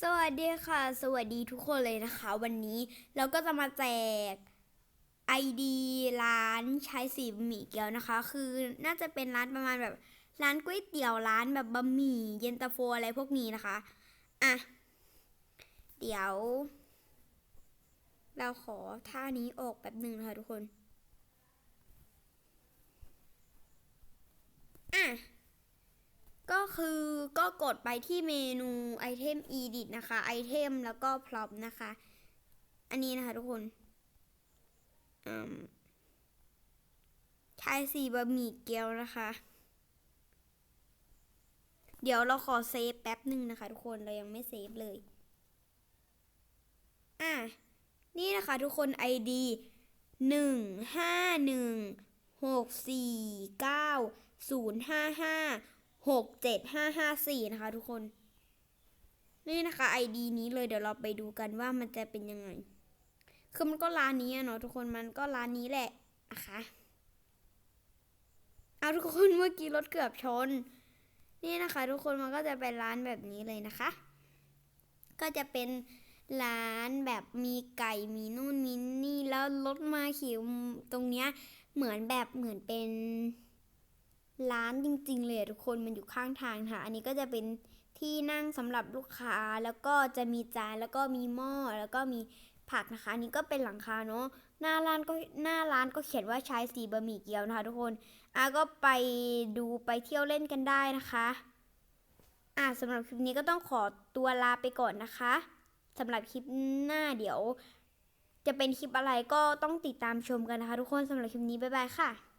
สวัสดีค่ะ สวัสดีทุกคนเลยนะคะ วันนี้เราก็จะมาแจก ID ร้านใชายสีบะหมี่เกี๊ยวนะคะ คือน่าจะเป็นร้านประมาณแบบ ร้านก๋วยเตี๋ยวร้านแบบบะหมี่เย็นตาโฟอะไรพวกนี้นะคะอะเดี๋ยว เราขอท่านี้ออกแป๊บหนึ่งนะคะทุกคนอะ ก็คือ ก็กดไปที่เมนูไอเทม edit นะคะไอเทมแล้วก็พร็อพนะคะ อันนี้นะคะทุกคนชายสีบะหมี่เกี๊ยวนะคะ เดี๋ยวเราขอเซฟแป๊บหนึ่งนะคะ ทุกคนเรายังไม่เซฟเลย อะ นี่นะคะทุกคน ID หนึ่งห้าหนึ่งหกสี่เก้าศูนย์ห้าห้า หกเจ็ดห้าห้าสี่นะคะทุกคน นี่นะคะ ID นี้เลยเดี๋ยวเราไปดูกันว่ามันจะเป็นยังไง คือมันก็ร้านนี้เนาะทุกคนมันก็ร้านนี้แหละนะคะเอาทุกคนเมื่อกี้รถเกือบชน นี่นะคะ ทุกคนมันก็จะเป็นร้านแบบนี้เลยนะคะ ก็จะเป็นร้านแบบมีไก่มีนู่นมีนี่แล้วรถมาขี่ตรงเนี้ยเหมือนแบบเหมือนเป็น ร้านจริง ๆ เลยทุกคนมันอยู่ข้างทางค่ะ อันนี้ก็จะเป็นที่นั่งสำหรับลูกค้าแล้วก็จะมีจานแล้วก็มีหม้อแล้วก็มีผักนะคะอันนี้ก็เป็นหลังคาเนาะหน้าร้านก็หน้าร้านก็เขียนว่าใชายสีบะหมี่เกี๊ยวนะคะทุกคนอะก็ไปดูไปเที่ยวเล่นกันได้นะคะอะสำหรับคลิปนี้ก็ต้องขอตัวลาไปก่อนนะคะสำหรับคลิปหน้าเดี๋ยว จะเป็นคลิปอะไรก็ต้องติดตามชมกันนะคะ ทุกคนสำหรับคลิปนี้บ๊ายบายค่ะ